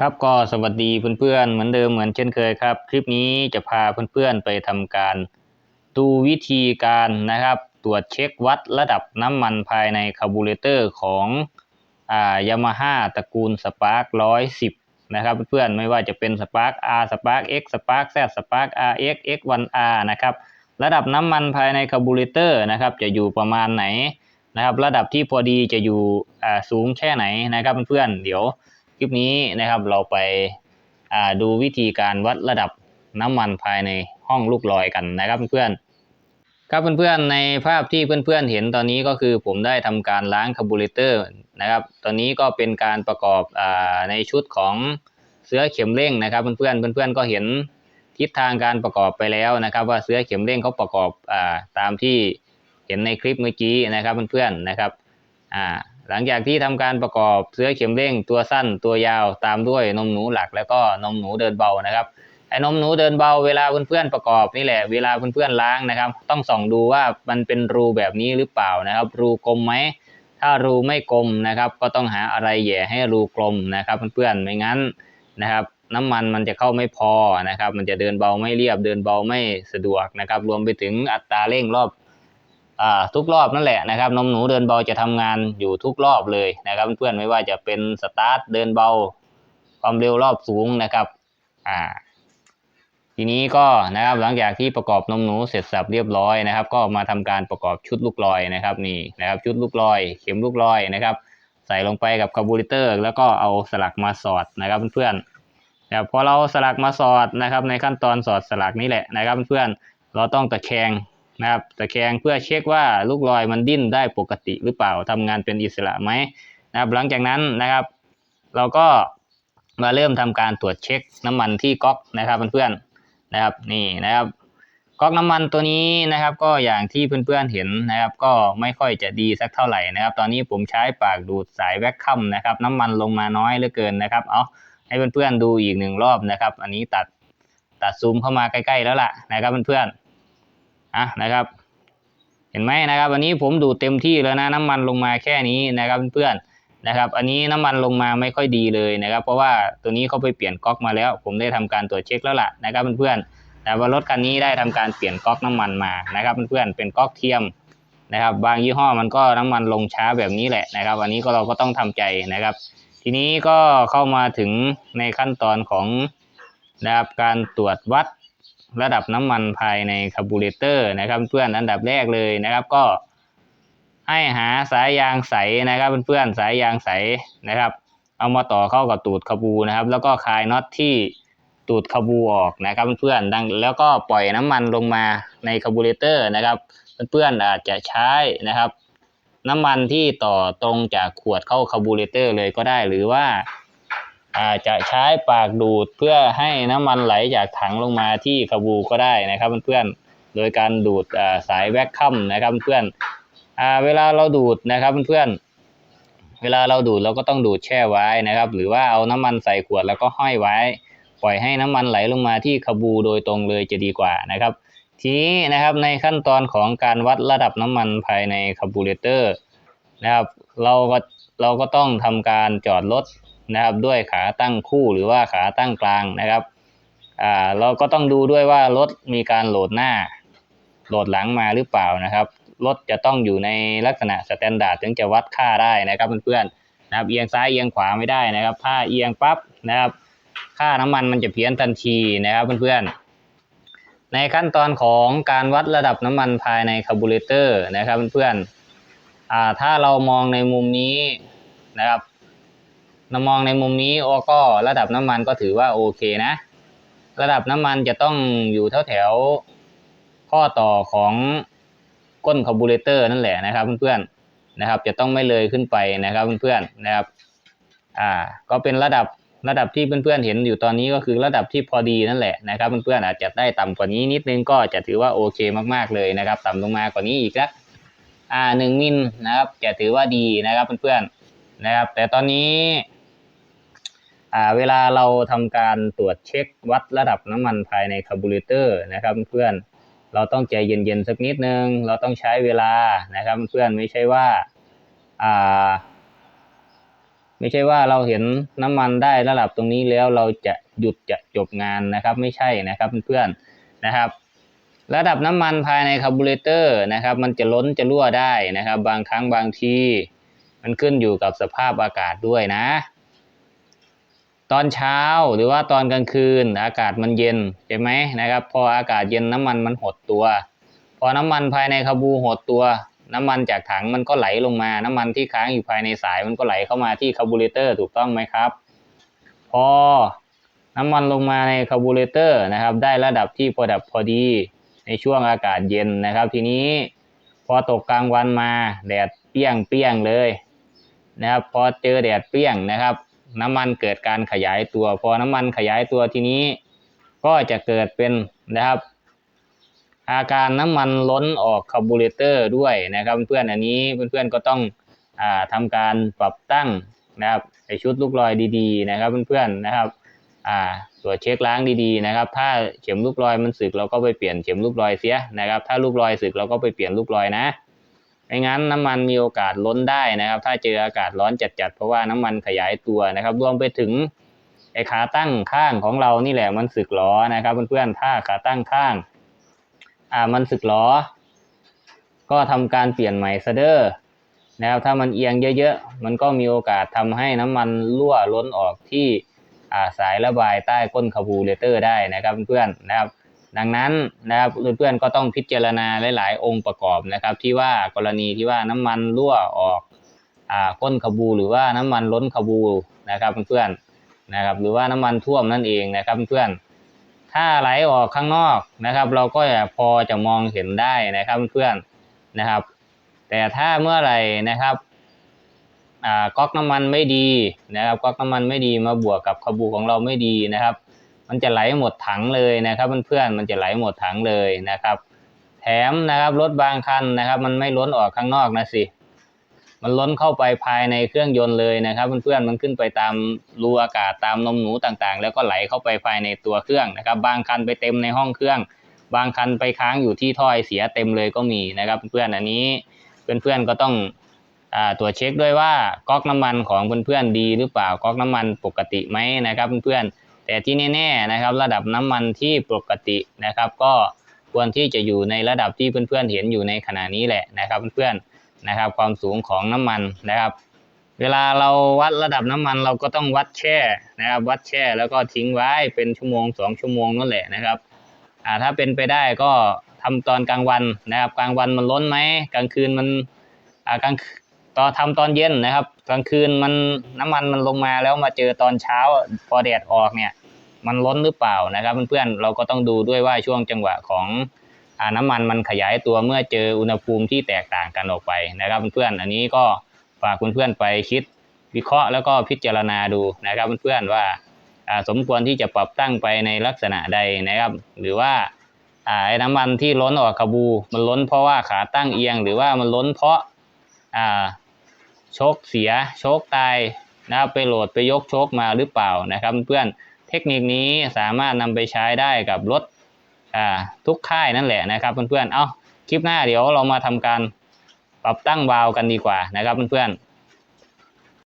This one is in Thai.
ครับก็สวัสดีเพื่อนๆเหมือนเดิมเหมือนเช่นเคยครับ คลิปนี้จะพาเพื่อนๆไปทำการดูวิธีการนะครับ ตรวจเช็ควัดระดับน้ำมันภายในคาร์บูเรเตอร์ของอ่ายามาฮ่าตระกูลสปาร์คร้อยสิบนะครับเพื่อนๆไม่ว่าจะเป็นสปาร์ค R สปาร์ค X สปาร์ค Z สปาร์ค RX X1R นะครับระดับน้ำมันภายในคาร์บูเรเตอร์นะครับจะอยู่ประมาณไหนนะครับ ระดับที่พอดีจะอยู่สูงแค่ไหนนะครับเพื่อนๆเดี๋ยว คลิปนี้นะครับเราไปาดูวิธีการวัดระดับน้ำมันภายในห้องลูกลอยกันนะครับเพื่อนๆครับเพื่อนๆในภาพที่เพื่อนๆเห็นตอนนี้ก็คือผมได้ทำการล้างคาร์บูเรเตอร์นะครับ ตอนนี้ก็เป็นการประกอบอในชุดของเสื้อเข็มเร่งนะครับ เพื่อนๆเพื่อนๆก็เห็นทิศทางการประกอบไปแล้วนะครับ ว่าเสื้อเข็มเร่งเขาประกอบอตามที่เห็นในคลิปเมื่อกี้นะครับเพื่อนๆนะครับอ่า หลังจากที่ทำการประกอบเสื้อเข็มเร่งตัวสั้นตัวยาวตามด้วยนมหนูหลักแล้วก็นมหนูเดินเบานะครับไอ้นมหนูเดินเบาเวลาเพื่อนๆประกอบนี่แหละเวลาเพื่อนๆล้างนะครับ ต้องส่องดูว่ามันเป็นรูแบบนี้หรือเปล่านะครับ รูกลมไหมถ้ารูไม่กลมนะครับ ก็ต้องหาอะไรแย่ให้รูกลมนะครับเพื่อนๆไม่งั้นนะครับน้ำมันมันจะเข้าไม่พอนะครับ มันจะเดินเบาไม่เรียบเดินเบาไม่สะดวกนะครับ รวมไปถึงอัตราเร่งรอบ ทุกรอบนั่นแหละนะครับนมหนูเดินเบาจะทำงานอยู่ทุกรอบเลยนะครับเพื่อนไม่ว่าจะเป็นสตาร์ทเดินเบา ความเร็วรอบสูงนะครับอ่าทีนี้ก็นะครับหลังจากที่ประกอบนมหนูเสร็จสับเรียบร้อยนะครับ ก็มาทำการประกอบชุดลูกลอยนะครับนี่นะครับชุดลูกลอย เข็มลูกลอยนะครับ ใส่ลงไปกับคาร์บูเรเตอร์ แล้วก็เอาสลักมาสอดนะครับเพื่อนๆนะครับพอเราสลักมาสอดนะครับในขั้นตอนสอดสลักนี่แหละนะครับเพื่อนๆเราต้องตะแคง นะครับตะแคงเพื่อเช็คว่าลูกลอยมันดิ้นได้ปกติหรือเปล่าทำงานเป็นอิสระไหมนะครับ หลังจากนั้นนะครับ เราก็มาเริ่มทำการตรวจเช็คน้ำมันที่ก๊อกนะครับเพื่อนๆนะครับนี่นะครับก๊อกน้ำมันตัวนี้นะครับ ก็อย่างที่เพื่อนๆเห็นนะครับ ก็ไม่ค่อยจะดีสักเท่าไหร่นะครับ ตอนนี้ผมใช้ปากดูดสายแวคคัมนะครับ น้ำมันลงมาน้อยเหลือเกินนะครับ เอาให้เพื่อนๆดูอีกหนึ่งรอบนะครับ อันนี้ตัดตัดซูมเข้ามาใกล้ๆแล้วล่ะนะครับเพื่อนๆ อะนะครับ เห็นไหมนะครับอันนี้ผมดูเต็มที่แล้วนะน้ำมันลงมาแค่นี้นะครับเพื่อนๆนะครับ อันนี้น้ำมันลงมาไม่ค่อยดีเลยนะครับ เพราะว่าตัวนี้เขาไปเปลี่ยนก๊อกมาแล้ว ผมได้ทำการตรวจเช็คแล้วล่ะนะครับเพื่อนๆแต่ว่ารถคันนี้ได้ทำการเปลี่ยนก๊อกน้ำมันมานะครับเพื่อนๆเป็นก๊อกเทียมนะครับ บางยี่ห้อมันก็น้ำมันลงช้าแบบนี้แหละนะครับอันนี้ก็เราก็ต้องทำใจนะครับ ทีนี้ก็เข้ามาถึงในขั้นตอนของนะครับการตรวจวัด ระดับน้ำมันภายในคาร์บูเรเตอร์นะครับเพื่อนอันดับแรกเลยนะครับก็ให้หาสายยางใสนะครับเพื่อนๆสายยางใสนะครับ เอามาต่อเข้ากับตูดคาบูนะครับ แล้วก็คลายน็อตที่ตูดคาบูออกนะครับเพื่อนๆดังแล้วก็ปล่อยน้ำมันลงมาในคาร์บูเรเตอร์นะครับเพื่อนๆอาจจะใช้นะครับ น้ำมันที่ต่อตรงจากขวดเข้าคาร์บูเรเตอร์เลยก็ได้หรือว่า อาจจะใช้ปากดูดเพื่อให้น้ำมันไหลจากถังลงมาที่คาบูก็ได้นะครับเพื่อนๆโดยการดูดสายแวคคัมนะครับเพื่อนเวลาเราดูดนะครับเพื่อนๆเวลาเราดูดเราก็ต้องดูดแช่ไว้นะครับ หรือว่าเอาน้ำมันใส่ขวดแล้วก็ห้อยไว้ ปล่อยให้น้ำมันไหลลงมาที่คาบูโดยตรงเลยจะดีกว่านะครับ ทีนี้นะครับในขั้นตอนของการวัดระดับน้ำมันภายในคาร์บูเรเตอร์นะครับเราก็เราก็ต้องทำการจอดรถ นะครับด้วยขาตั้งคู่หรือว่าขาตั้งกลางนะครับอ่าเราก็ต้องดูด้วยว่ารถมีการโหลดหน้า โหลดหลังมาหรือเปล่านะครับรถจะต้องอยู่ในลักษณะสแตนดาร์ดถึงจะวัดค่าได้นะครับเพื่อนๆนะครับเอียงซ้ายเอียงขวาไม่ได้นะครับ ถ้าเอียงปั๊บนะครับ ค่าน้ำมันมันจะเพี้ยนทันทีนะครับเพื่อนๆในขั้นตอนของการวัดระดับน้ำมันภายในคาร์บูเรเตอร์นะครับเพื่อนๆอ่าถ้าเรามองในมุมนี้นะครับ เรามองในมุมนี้โอ้ก็ระดับน้ำมันก็ถือว่าโอเคนะ ระดับน้ำมันจะต้องอยู่แถวแถวๆข้อต่อของก้นคาร์บูเรเตอร์นั่นแหละนะครับเพื่อนๆนะครับ จะต้องไม่เลยขึ้นไปนะครับเพื่อนๆนะครับ อ่า ก็เป็นระดับระดับที่เพื่อนๆเห็นอยู่ตอนนี้ก็คือระดับที่พอดีนั่นแหละนะครับเพื่อนๆอาจจะได้ต่ำกว่านี้นิดนึงก็จะถือว่าโอเคมากๆเลยนะครับ ต่ำลงมากว่านี้อีกสักอ่าหนึ่งมิลนะครับจะถือว่าดีนะครับเพื่อนๆนะครับ แต่ตอนนี้ เวลาเราทำการตรวจเช็ควัดระดับน้ำมันภายในคาร์บูเรเตอร์นะครับเพื่อนเราต้องใจเย็นๆสักนิดนึง เราต้องใช้เวลานะครับเพื่อนไม่ใช่ว่าอ่าไม่ใช่ว่าเราเห็นน้ำมันได้ระดับตรงนี้แล้วเราจะหยุดจะจบงานนะครับไม่ใช่นะครับเพื่อนๆนะครับ ระดับน้ำมันภายในคาร์บูเรเตอร์นะครับมันจะล้นจะรั่วได้นะครับ บางครั้งบางทีมันขึ้นอยู่กับสภาพอากาศด้วยนะ ตอนเช้าหรือว่าตอนกลางคืนอากาศมันเย็นใช่ไหมนะครับ พออากาศเย็นน้ำมันมันหดตัว พอน้ำมันภายในคาบูหดตัว น้ำมันจากถังมันก็ไหลลงมา น้ำมันที่ค้างอยู่ภายในสายมันก็ไหลเข้ามาที่คาร์บูเรเตอร์ถูกต้องไหมครับ พอน้ำมันลงมาในคาร์บูเรเตอร์นะครับ ได้ระดับที่พอดับพอดีในช่วงอากาศเย็นนะครับ ทีนี้พอตกกลางวันมาแดดเปี้ยงเปี้ยงเลยนะครับ พอเจอแดดเปี้ยงนะครับ น้ำมันเกิดการขยายตัว พอน้ำมันขยายตัวทีนี้ ก็จะเกิดเป็นนะครับ อาการน้ำมันล้นออกคาร์บูเรเตอร์ด้วยนะครับเพื่อนอันนี้เพื่อนๆก็ต้องอ่าทำการปรับตั้งนะครับไอชุดลูกลอยดีๆ นะครับเพื่อนๆนะครับอ่าตรวจเช็คล้างดีๆนะครับ ถ้าเข็มลูกลอยมันสึกเราก็ไปเปลี่ยนเข็มลูกลอยเสียนะครับ ถ้าลูกลอยสึกเราก็ไปเปลี่ยนลูกลอยนะ ไม่งั้นน้ำมันมีโอกาสล้นได้นะครับ ถ้าเจออากาศร้อนจัดๆเพราะว่าน้ำมันขยายตัวนะครับรวมไปถึงไอ้ขาตั้งข้างของเรานี่แหละมันสึกหรอนะครับเพื่อนๆถ้าขาตั้งข้างอ่ามันสึกหรอก็ทำการเปลี่ยนใหม่ซะเด้อนะครับถ้ามันเอียงเยอะๆ มันก็มีโอกาสทำให้น้ำมันรั่วล้นออกที่อ่าสายระบายใต้ก้นคาบูเรเตอร์ได้นะครับเพื่อนๆนะครับ ดังนั้นนะครับเพื่อนๆก็ต้องพิจารณาหลาย ๆ องค์ประกอบนะครับ ที่ว่ากรณีที่ว่าน้ำมันรั่วออกอ่าก้นคาร์บูหรือว่าน้ำมันล้นคาร์บูนะครับเพื่อนๆนะครับ หรือว่าน้ำมันท่วมนั่นเองนะครับเพื่อนๆถ้าไหลออกข้างนอกนะครับ เราก็จะพอจะมองเห็นได้นะครับเพื่อนๆนะครับ แต่ถ้าเมื่อไหร่นะครับอ่าก๊อกน้ำมันไม่ดีนะครับก๊อกน้ำมันไม่ดีมาบวกกับคาบูของเราไม่ดีนะครับ มันจะไหลหมดถังเลยนะครับเพื่อนๆมันจะไหลหมดถังเลยนะครับ แถมนะครับรถบางคันนะครับ มันไม่ล้นออกข้างนอกนะสิมันล้นเข้าไปภายในเครื่องยนต์เลยนะครับเพื่อนๆมันขึ้นไปตามรูอากาศตามนมหนูต่างๆ แล้วก็ไหลเข้าไปภายในตัวเครื่องนะครับ บางคันไปเต็มในห้องเครื่อง บางคันไปค้างอยู่ที่ถ้อยเสียเต็มเลยก็มีนะครับเพื่อนๆอันนี้เพื่อนๆก็ต้องอตรวจเช็คด้วยว่าก๊อกน้ำมันของเพื่อนๆดีหรือเปล่าก๊อกน้ำมันปกติไหมนะครับเพื่อนๆ แต่ที่แน่ๆนะครับระดับน้ำมันที่ปกตินะครับ ก็ควรที่จะอยู่ในระดับที่เพื่อนๆเห็นอยู่ในขณะนี้แหละนะครับเพื่อนๆนะครับ ความสูงของน้ำมันนะครับ เวลาเราวัดระดับน้ำมันเราก็ต้องวัดแช่นะครับ วัดแช่แล้วก็ทิ้งไว้เป็นชั่วโมงสองชั่วโมงนั่นแหละนะครับอ่าถ้าเป็นไปได้ก็ทำตอนกลางวันนะครับ กลางวันมันล้นไหมกลางคืนมันอ่ากลาง ตอนทำตอนเย็นนะครับกลางคืนมันน้ำมันมันลงมาแล้วมาเจอตอนเช้าพอแดดออกเนี่ย มันล้นหรือเปล่านะครับ เพื่อนๆเราก็ต้องดูด้วยว่าช่วงจังหวะของอน้ำมันมันขยายตัวเมื่อเจออุณหภูมิที่แตกต่างกันออกไปนะครับเพื่อนๆอันนี้ก็ฝากเพื่อนๆไปคิดวิเคราะห์แล้วก็พิจารณาดูนะครับเพื่อนๆว่าอ่าสมควรที่จะปรับตั้งไปในลักษณะใดนะครับ หรือว่าไอ้น้ำมันที่ล้นออกคาบู มันล้นเพราะว่าขาตั้งเอียง หรือว่ามันล้นเพราะ ชคเสียโชคตายนะครับไปโหลดไปยกโชคมาหรือเปล่านะครับ เพื่อนเทคนิคนี้สามารถนำไปใช้ได้กับรถอ่าทุกค่ายนั่นแหละนะครับเพื่อนๆ เอาคลิปหน้าเดี๋ยวเรามาทำการปรับตั้งวาล์วกันดีกว่านะครับเพื่อนๆ